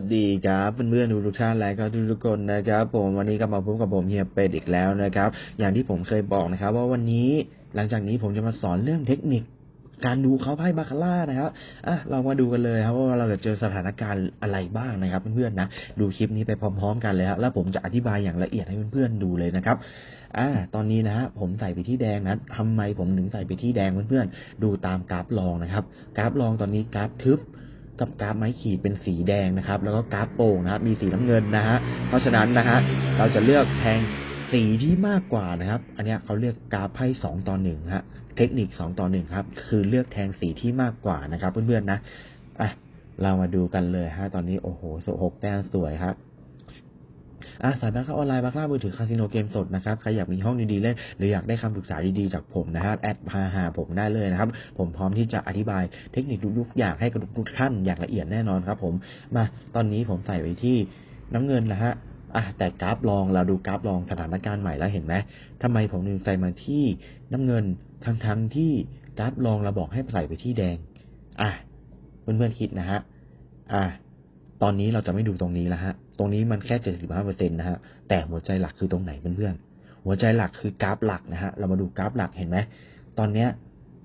สดีครับเพื่อนๆทุกท่านและก็ทุกๆคนนะครับ ผมวันนี้ก็มาพบกับผมเฮียเป็ดอีกแล้วนะครับ อย่างที่ผมเคยบอกนะครับ ว่าวันนี้หลังจากนี้ผมจะมาสอนเรื่องเทคนิค การดูเขาไพ่บาคาร่านะครับอะเรามาดูกันเลยครับว่าเราจะเจอสถานการณ์อะไรบ้างนะครับ เพื่อนๆนะดูคลิปนี้ไปพร้อม ๆ กันเลยครับแล้วผมจะอธิบายอย่างละเอียดให้เพื่อนๆดูเลยนะครับอ่า ตอนนี้นะฮะผมใส่ไปที่แดงนะทำไมผมถึงใส่ไปที่แดงเพื่อนๆดูตามกราฟรองนะครับ กราฟรองตอนนี้กราฟทึบ กับกราฟไม้ขีดเป็นสีแดงนะครับ แล้วก็กราฟโป่งนะครับ มีสีน้ำเงินนะฮะเพราะฉะนั้นนะฮะเราจะเลือกแทงสีที่มากกว่านะครับ อันนี้เขาเรียกกราฟไพ่สองต่อหนึ่งฮะเทคนิคสองต่อหนึ่งครับ คือเลือกแทงสีที่มากกว่านะครับ เพื่อนๆนะอะเรามาดูกันเลยฮะตอนนี้โอ้โหหกแต้มสวยครับ อะสายบัคค่าออนไลน์บัคค่ามือถือคาสิโนเกมสดนะครับใครอยากมีห้องดีๆเล่นหรืออยากได้คำปรึกษาดีๆจากผมนะฮะแอดพาหาผมได้เลยนะครับ ผมพร้อมที่จะอธิบายเทคนิคทุกๆอย่างให้กับทุกท่านอย่างละเอียดแน่นอนครับ ผมมาตอนนี้ผมใส่ไว้ที่น้ำเงินนะฮะอะแต่กราฟลองเราดูกราฟลองสถานการณ์ใหม่แล้วเห็นไหมทำไมผมถึงใส่มาที่น้ำเงินทั้งๆที่กราฟลองเราบอกให้ใส่ไปที่แดง อะเพื่อนๆคิดนะฮะอะ ตอนนี้เราจะไม่ดูตรงนี้แล้วฮะ ตรงนี้มันแค่เจ็ดสิบห้าเปอร์เซ็นต์นะฮะ แต่หัวใจหลักคือตรงไหนเพื่อนๆ หัวใจหลักคือกราฟหลักนะฮะ เรามาดูกราฟหลักเห็นไหม ตอนเนี้ย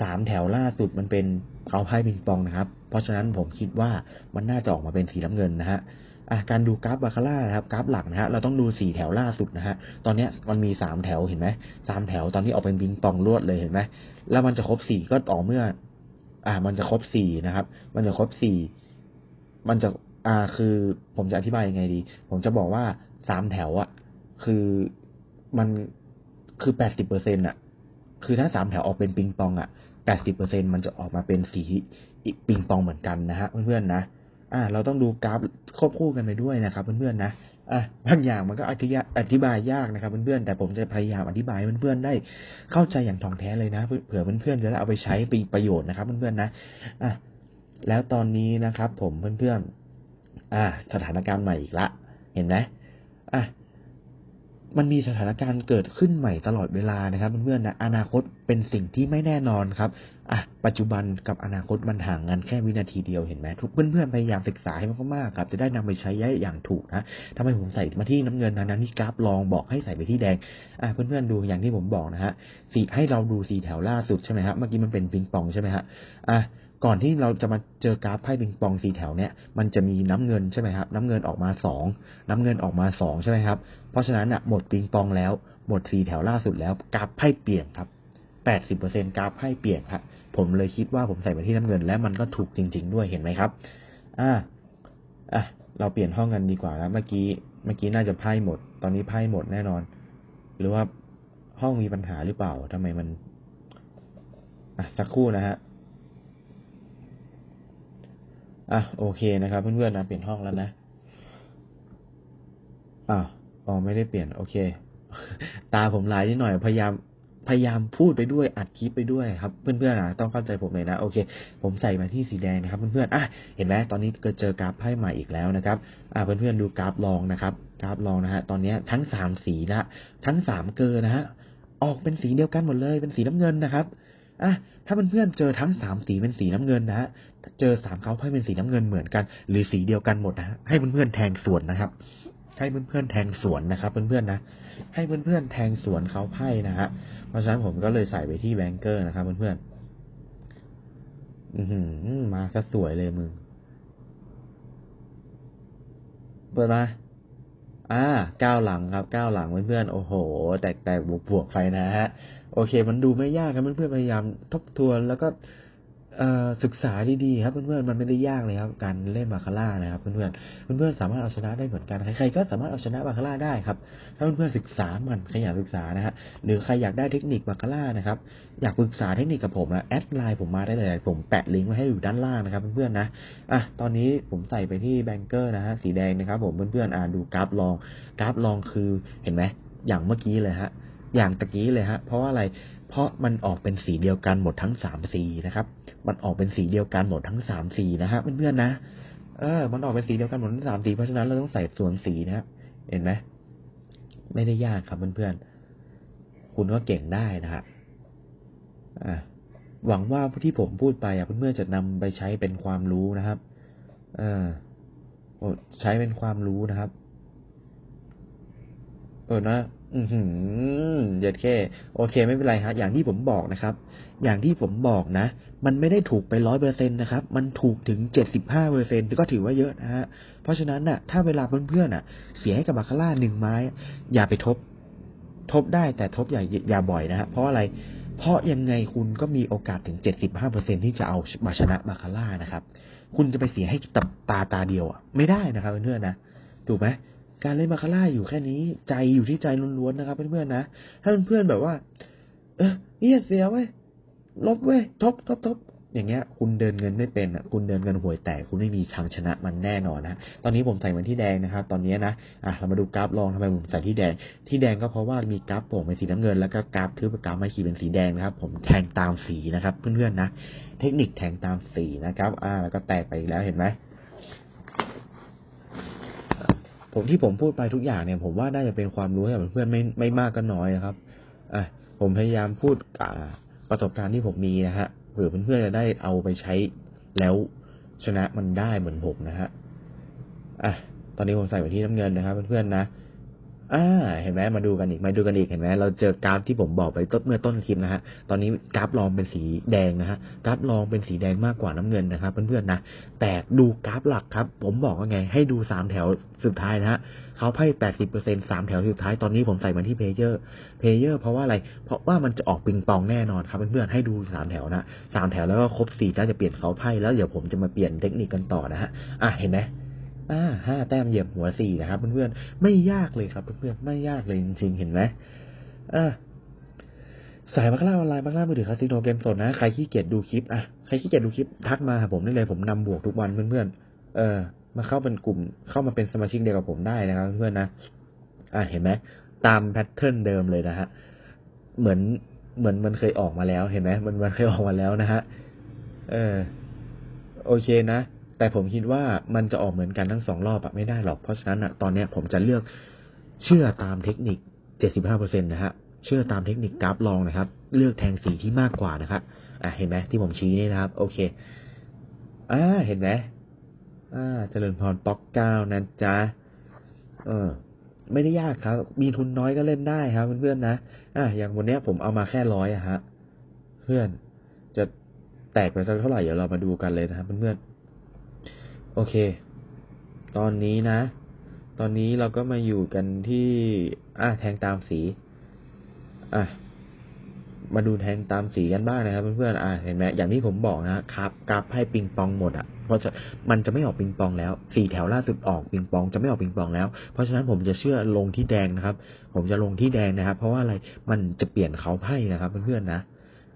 สามแถวล่าสุดมันเป็นเขาไพ่ปิงปองนะครับ เพราะฉะนั้นผมคิดว่ามันน่าจะออกมาเป็นสีน้ำเงินนะฮะอะการดูกราฟบาคาร่านะครับกราฟหลักนะฮะเราต้องดูสี่แถวล่าสุดนะฮะตอนเนี้ยมันมีสามแถวเห็นไหมสามแถวตอนที่ออกเป็นปิงปองลวดเลยเห็นไหมแล้วมันจะครบสี่ก็ต่อเมื่อ อ่า มันจะครบสี่นะครับ มันจะครบสี่มันจะ อ่า คือผมจะอธิบายยังไงดี ผมจะบอกว่าสามแถวอะคือมันคือแปดสิบเปอร์เซ็นต์อะคือถ้าสามแถวออกเป็นปิงปองอะแปดสิบเปอร์เซ็นมันจะออกมาเป็นสีปิงปองเหมือนกันนะฮะเพื่อนๆนะ อ่า เราต้องดูกราฟควบคู่กันไปด้วยนะครับเพื่อนๆนะ อะบางอย่างมันก็อธิยอธิบายยากนะครับเพื่อนๆ แต่ผมจะพยายามอธิบายเพื่อนๆได้เข้าใจอย่างถ่องแท้เลยนะ เผื่อเพื่อนๆจะได้เอาไปใช้เป็นประโยชน์นะครับเพื่อนๆนะ อะแล้วตอนนี้นะครับ ผมเพื่อนๆ อ่า สถานการณ์ใหม่อีกละ เห็นไหมอะมันมีสถานการณ์เกิดขึ้นใหม่ตลอดเวลานะครับเพื่อนๆนะอนาคตเป็นสิ่งที่ไม่แน่นอนครับอะปัจจุบันกับอนาคตมันห่างกันแค่วินาทีเดียวเห็นไหมทุกเพื่อนๆพยายามศึกษาให้มากๆครับจะได้นำไปใช้ได้อย่างถูกนะทำไมผมใส่มาที่น้ำเงินนะนั้นที่กราฟลองบอกให้ใส่ไปที่แดงอะเพื่อนๆดูอย่างที่ผมบอกนะฮะสีให้เราดูสีแถวล่าสุดใช่ไหมฮะเมื่อกี้มันเป็นปิงปองใช่ไหมฮะอะ ก่อนที่เราจะมาเจอกราฟไพ่ปิงปองสีแถวเนี่ย มันจะมีน้ำเงินใช่ไหมครับ น้ำเงินออกมาสองน้ำเงินออกมาสองใช่ไหมครับ เพราะฉะนั้นอะหมดปิงปองแล้ว หมดสีแถวล่าสุดแล้วกราฟไพ่เปลี่ยนครับแปดสิบเปอร์เซ็นกราฟไพ่เปลี่ยนครับผมเลยคิดว่าผมใส่ไปที่น้ำเงิน และมันก็ถูกจริง ๆ ด้วยเห็นไหมครับ อ่าอะเราเปลี่ยนห้องกันดีกว่าแล้วเมื่อกี้เมื่อกี้น่าจะไพ่หมด ตอนนี้ไพ่หมดแน่นอน หรือว่าห้องมีปัญหาหรือเปล่าทำไมมันอะสักครู่นะฮะ อะโอเคนะครับ เพื่อนๆนะเปลี่ยนห้องแล้วนะอ่าอ๋อไม่ได้เปลี่ยน โอเค ตาผมลายนิดหน่อยพยายามพยายามพูดไปด้วยอัดคลิปไปด้วยครับ เพื่อนๆนะต้องเข้าใจผมเลยนะโอเค ผมใส่มาที่สีแดงนะครับ เพื่อนๆอะเห็นไหมตอนนี้ก็เจอกราฟไพ่ใหม่อีกแล้วนะครับ อ่าเพื่อนๆดูกราฟลองนะครับ กราฟลองนะฮะตอนนี้ทั้งสามสีละทั้งสามเกอร์นะฮะออกเป็นสีเดียวกันหมดเลย เป็นสีน้ำเงินนะครับอะ ถ้าเพื่อนๆเจอทั้งสามสีเป็นสีน้ำเงินนะฮะ เจอสามเขาไพ่เป็นสีน้ำเงินเหมือนกัน หรือสีเดียวกันหมดนะฮะ ให้เพื่อนๆแทงสวนนะครับ ให้เพื่อนๆแทงสวนนะครับ เพื่อนๆนะ ให้เพื่อนๆแทงสวนเขาไพ่นะฮะ เพราะฉะนั้นผมก็เลยใส่ไปที่แบงเกอร์นะครับ เพื่อนๆ อือหือมาก็สวยเลยมึง เปิดมา อ่าก้าวหลังครับก้าวหลังเพื่อนๆ โอ้โห แตกแตกบวกบวกไปนะฮะ โอเค มันดูไม่ยากครับเพื่อนๆ พยายามทบทวนแล้วก็ ศึกษาดีๆครับเพื่อนๆมันไม่ได้ยากเลยครับการเล่นบาคาร่านะครับเพื่อนๆเพื่อนๆสามารถเอาชนะได้เหมือนกันใครๆก็สามารถเอาชนะบาคาร่าได้ครับถ้าเพื่อนๆศึกษามันขยันศึกษานะฮะหรือใครอยากได้เทคนิคบาคาร่านะครับอยากปรึกษาเทคนิคกับผมนะแอดไลน์ผมมาได้เลย ผมแปะลิงก์ไว้ให้อยู่ด้านล่างนะครับเพื่อนๆนะอะตอนนี้ผมใส่ไปที่แบงเกอร์นะฮะสีแดงนะครับ ผมเพื่อนๆอ่าดูกราฟลองกราฟลองคือเห็นไหมอย่างเมื่อกี้เลยฮะอย่างตะกี้เลยฮะเพราะว่าอะไร เพราะมันออกเป็นสีเดียวกันหมดทั้งสามสีนะครับ มันออกเป็นสีเดียวกันหมดทั้งสามสีนะฮะเพื่อนๆนะ เออ มันออกเป็นสีเดียวกันหมดทั้งสามสี เพราะฉะนั้นเราต้องใส่ส่วนสีนะครับเห็นไหมไม่ได้ยากครับเพื่อนๆ คุณก็เก่งได้นะฮะอ่าหวังว่าที่ผมพูดไปอะเพื่อนๆจะนำไปใช้เป็นความรู้นะครับ เออใช้เป็นความรู้นะครับ เออนะ อือหือเด็ดแค่โอเค ไม่เป็นไรฮะอย่างที่ผมบอกนะครับ อย่างที่ผมบอกนะ มันไม่ได้ถูกไปร้อยเปอร์เซ็นตนะครับ มันถูกถึงเจ็ดสิบห้าเปอร์เซ็นก็ถือว่าเยอะนะฮะ เพราะฉะนั้นน่ะ ถ้าเวลาเพื่อนๆน่ะ เสียให้กับบาคาร่าหนึ่งไม้ อย่าไปทบ ทบได้แต่ทบอย่าอย่าบ่อยนะฮะเพราะอะไร เพราะยังไงคุณก็มีโอกาสถึงเจ็ดสิบห้าเปอร์เซ็นที่จะเอามาชนะบาคาร่านะครับ คุณจะไปเสียให้ตาตาตาเดียวอะไม่ได้นะครับเพื่อนๆนะถูกไหม การเล่นบาคาร่าอยู่แค่นี้ ใจอยู่ที่ใจล้วนๆนะครับเพื่อนๆนะ ถ้าเพื่อนๆแบบว่า เออเนี่ยเสียเว้ยลบเว้ยทบทบทบอย่างเงี้ย คุณเดินเงินไม่เป็นอะ คุณเดินเงินหวยแตกคุณไม่มีทางชนะมันแน่นอนนะตอนนี้ผมใส่มันที่แดงนะครับ ตอนนี้นะอะเรามาดูกราฟลองทำไมผมใส่ที่แดง ที่แดงก็เพราะว่ามีกราฟโป่งเป็นสีน้ำเงินแล้วก็กราฟทึบกับกราฟไม้ขีดเป็นสีแดงนะครับ ผมแทงตามสีนะครับ เพื่อนๆนะเทคนิคแทงตามสีนะครับ อ่า แล้วก็แตกไปอีกแล้วเห็นไหม ผมที่ผมพูดไปทุกอย่างเนี่ย ผมว่าน่าจะเป็นความรู้ให้กับเพื่อนๆไม่ไม่มากก็น้อยนะครับอะผมพยายามพูดกับประสบการณ์ที่ผมมีนะฮะเผื่อเพื่อนๆจะได้เอาไปใช้แล้วชนะมันได้เหมือนผมนะฮะอะตอนนี้ผมใส่ไปที่น้ำเงินนะครับเพื่อนๆนะ อ่าเห็นไหมมาดูกันอีกมาดูกันอีกเห็นไหมเราเจอกราฟที่ผมบอกไปต้นเมื่อต้นคลิปนะฮะตอนนี้กราฟรองเป็นสีแดงนะฮะกราฟรองเป็นสีแดงมากกว่าน้ำเงินนะครับเพื่อนๆนะแต่ดูกราฟหลักครับ ผมบอกว่าไง ให้ดูสามแถวสุดท้ายนะฮะเขาไพ่แปดสิบเปอร์เซ็นสามแถวสุดท้ายตอนนี้ผมใส่มาที่เพเยอร์เพเยอร์เพราะว่าอะไร เพราะว่ามันจะออกปิงปองแน่นอนครับเพื่อนๆให้ดูสามแถวนะสามแถวแล้วก็ครบสี่ถ้าจะเปลี่ยนเขาไพ่แล้วเดี๋ยวผมจะมาเปลี่ยนเทคนิคกันต่อนะฮะอะเห็นไหม อ่าห้าแต้มเหยียบหัวสี่นะครับเพื่อนๆไม่ยากเลยครับเพื่อนๆไม่ยากเลยจริงๆเห็นไหมอ่าสายบัคล่าออนไลน์บัคล่ามือถือคาสิโนเกมสดนะใครขี้เกียจดูคลิปอะใครขี้เกียจดูคลิปทักมาหาผมได้เลยผมนำบวกทุกวันเพื่อนๆเออ มาเข้าเป็นกลุ่มเข้ามาเป็นสมาชิกเดียวกับผมได้นะครับเพื่อนๆนะอ่าเห็นไหมตามแพทเทิร์นเดิมเลยนะฮะเหมือนเหมือนมันเคยออกมาแล้วเห็นไหมมันมันเคยออกมาแล้วนะฮะเออ โอเคนะ แต่ผมคิดว่ามันจะออกเหมือนกันทั้งสองรอบอะไม่ได้หรอก เพราะฉะนั้นอะตอนเนี้ยผมจะเลือกเชื่อตามเทคนิค 75%นะฮะ เชื่อตามเทคนิคกราฟลองนะครับ เลือกแทงสีที่มากกว่านะครับ อะเห็นไหมที่ผมชี้นี่นะครับ โอเค อ่าเห็นไหมอ่าเจริญพรป๊อกเก้านะจ๊ะ เออ ไม่ได้ยากครับ มีทุนน้อยก็เล่นได้ครับเพื่อนๆนะ อะอย่างวันเนี้ยผมเอามาแค่ร้อยอะฮะ เพื่อนจะแตกไปสักเท่าไหร่เดี๋ยวเรามาดูกันเลยนะครับเพื่อนๆ โอเค ตอนนี้นะ ตอนนี้เราก็มาอยู่กันที่อะแทงตามสี อะ มาดูแทงตามสีกันบ้างนะครับเพื่อนๆ อะเห็นไหมอย่างที่ผมบอกนะครับกราฟให้ปิงปองหมดอะ เพราะจะมันจะไม่ออกปิงปองแล้ว สี่แถวล่าสุดออกปิงปอง จะไม่ออกปิงปองแล้ว เพราะฉะนั้นผมจะเชื่อลงที่แดงนะครับ ผมจะลงที่แดงนะครับ เพราะว่าอะไร มันจะเปลี่ยนเขาไพ่นะครับเพื่อนๆนะ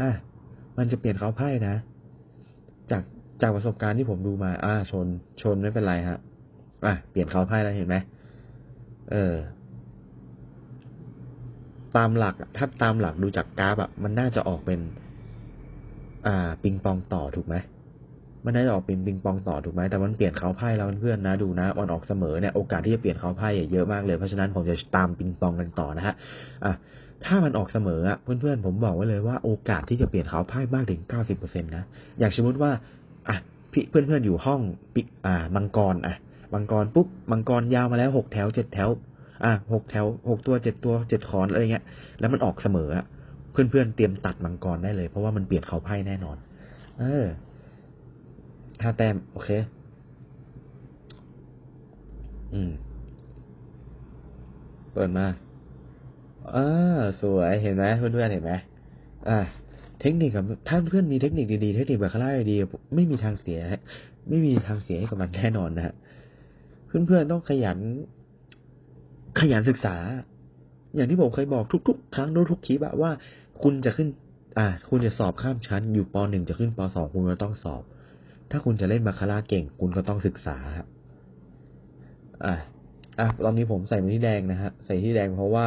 อะ มันจะเปลี่ยนเขาไพ่นะ จาก จากประสบการณ์ที่ผมดูมา อ่า ชน ชนไม่เป็นไรฮะ อะ เปลี่ยนเขาไพ่แล้วเห็นไหม เออ ตามหลัก ถ้าตามหลักดูจากกราฟอะมันน่าจะออกเป็น อ่า ปิงปองต่อถูกไหม มันน่าจะออกเป็นปิงปองต่อถูกไหม แต่มันเปลี่ยนเขาไพ่แล้วเพื่อนๆนะดูนะวันออกเสมอเนี่ย โอกาสที่จะเปลี่ยนเขาไพ่เยอะมากเลย เพราะฉะนั้นผมจะตามปิงปองกันต่อนะฮะ อะถ้ามันออกเสมออะเพื่อนๆผมบอกไว้เลยว่าโอกาสที่จะเปลี่ยนเขาไพ่มากถึงเก้าสิบเปอร์เซ็นตนะ อย่างสมมติว่า อะพี่เพื่อนๆอยู่ห้องปิอ่า มังกรอะ มังกรปุ๊บมังกรยาวมาแล้วหกแถวเจ็ดแถว อะหกแถวหกตัวเจ็ดตัวเจ็ดขอนอะไรเงี้ย แล้วมันออกเสมออะเพื่อนๆเตรียมตัดมังกรได้เลย เพราะว่ามันเปลี่ยนเขาไพ่แน่นอน เออห้าแต้มโอเค อืม เปิดมาอ่าสวยเห็นไหมเพื่อนๆเห็นไหมอ่า เทคนิคกับถ้าเพื่อนมีเทคนิคดีๆ เทคนิคแบบคล่าดีๆไม่มีทางเสีย ไม่มีทางเสียให้กับมันแน่นอนนะฮะเพื่อนๆต้องขยัน ขยันศึกษา อย่างที่ผมเคยบอกทุก ๆ ครั้งทุกๆคลิปว่าคุณจะขึ้น อ่า คุณจะสอบข้ามชั้น อยู่ปหนึ่งจะขึ้นปสองคุณก็ต้องสอบ ถ้าคุณจะเล่นบาคาร่าเก่ง คุณก็ต้องศึกษาครับอ่าอะตอนนี้ผมใส่มาที่แดงนะฮะ ใส่ที่แดงเพราะว่า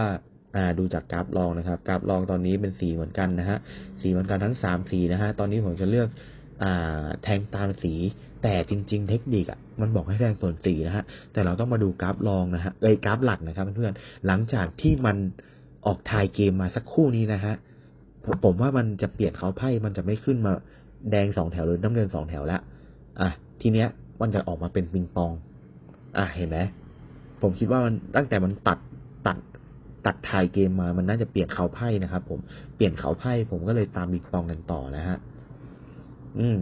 อ่าดูจากกราฟลองนะครับ กราฟลองตอนนี้เป็นสีเหมือนกันนะฮะสีเหมือนกันทั้งสามสีนะฮะตอนนี้ผมจะเลือกอ่าแทงตามสี แต่จริง ๆ เทคนิคอะมันบอกให้แทงส่วนสีนะฮะแต่เราต้องมาดูกราฟลองนะฮะเอ้ยกราฟหลักนะครับเพื่อนๆหลังจากที่มันออกทายเกมมาสักครู่นี้นะฮะผมผมว่ามันจะเปลี่ยนเขาไพ่มันจะไม่ขึ้นมาแดงสองแถวหรือน้ำเงินสองแถวแล้วอะทีเนี้ยมันจะออกมาเป็นปิงปอง อะเห็นไหมผมคิดว่ามันตั้งแต่มันตัดตัด ตัดถ่ายเกมมามันน่าจะเปลี่ยนเขาไพ่นะครับ ผมเปลี่ยนเขาไพ่ผมก็เลยตามบิ๊กปองกันต่อนะฮะอืม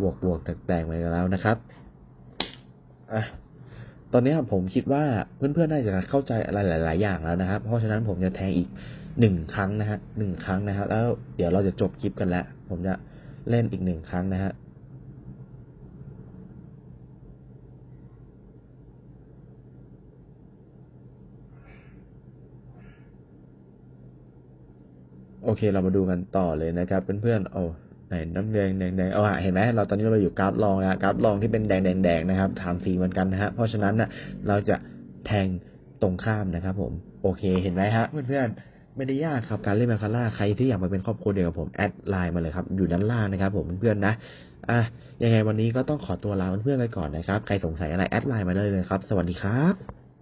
บวกบวกแตกๆไปแล้วนะครับอะตอนนี้ผมคิดว่าเพื่อนๆน่าจะเข้าใจอะไรหลาย ๆ อย่างแล้วนะครับ เพราะฉะนั้นผมจะแทงอีกหนึ่งครั้งนะฮะหนึ่งครั้งนะครับ แล้วเดี๋ยวเราจะจบคลิปกันแล้ว ผมจะเล่นอีกหนึ่งครั้งนะฮะ โอเคเรามาดูกันต่อเลยนะครับเพื่อนๆโอ้ไหนน้ำแดงแดงแดงเอาเห็นไหมเราตอนนี้เราอยู่กราฟรองนะกราฟรองที่เป็นแดงแดงแดงนะครับถามสีเหมือนกันนะฮะเพราะฉะนั้นนะเราจะแทงตรงข้ามนะครับ ผม โอเคเห็นไหมฮะเพื่อนๆไม่ได้ยากครับการเล่นมาคาร่าใครที่อยากมาเป็นครอบครัวเดียวกับผมแอดไลน์มาเลยครับอยู่ด้านล่างนะครับ ผมเพื่อนๆนะอะยังไงวันนี้ก็ต้องขอตัวลาเพื่อนๆไปก่อนนะครับใครสงสัยอะไรแอดไลน์มาได้เลยครับ สวัสดีครับ